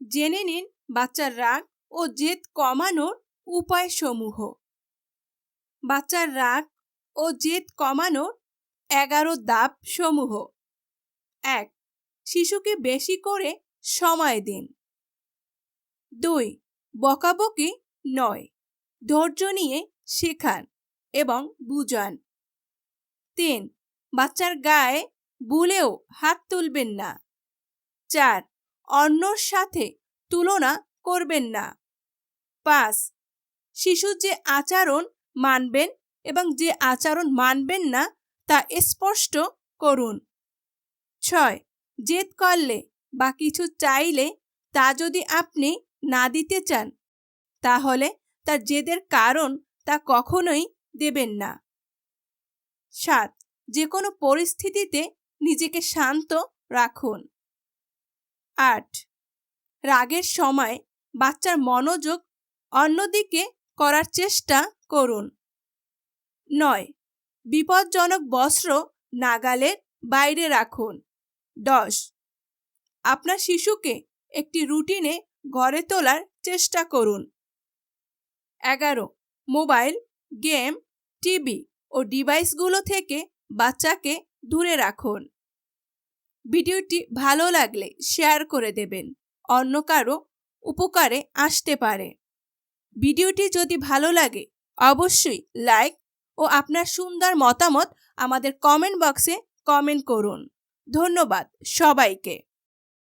জেনে নিন বাচ্চার রাগ ও জেদ কমানোর উপায়সমূহ। বাচ্চার রাগ ও জেদ কমানোর এগারো ধাপ সমূহ এক, শিশুকে বেশি করে সময় দিন। দুই, বকাবকি নয়, ধৈর্য নিয়ে শেখান এবং বুঝান। তিন, বাচ্চার গায়ে বুলেও হাত তুলবেন না। চার অন্যর সাথে তুলনা করবেন না। পাঁচ, শিশুর যে আচরণ মানবেন এবং যে আচরণ মানবেন না, তা স্পষ্ট করুন। ছয়, জেদ করলে বা কিছু চাইলে তা যদি আপনি না দিতে চান, তাহলে তার জেদের কারণ তা কখনোই দেবেন না। সাত যে কোনো পরিস্থিতিতে নিজেকে শান্ত রাখুন। আট। রাগের সময় বাচ্চার মনোযোগ অন্যদিকে করার চেষ্টা করুন। নয়। বিপজ্জনক বস্ত্র নাগালের বাইরে রাখুন। দশ। আপনার শিশুকে একটি রুটিনে গড়ে তোলার চেষ্টা করুন। এগারো। মোবাইল, গেম, টিভি ও ডিভাইসগুলো থেকে বাচ্চাকে দূরে রাখুন। ভিডিওটি ভালো লাগলে শেয়ার করে দেবেন। অন্য কারও উপকারে আসতে পারে। ভিডিওটি যদি ভালো লাগে, অবশ্যই লাইক ও আপনার সুন্দর মতামত আমাদের কমেন্ট বক্সে কমেন্ট করুন। ধন্যবাদ সবাইকে।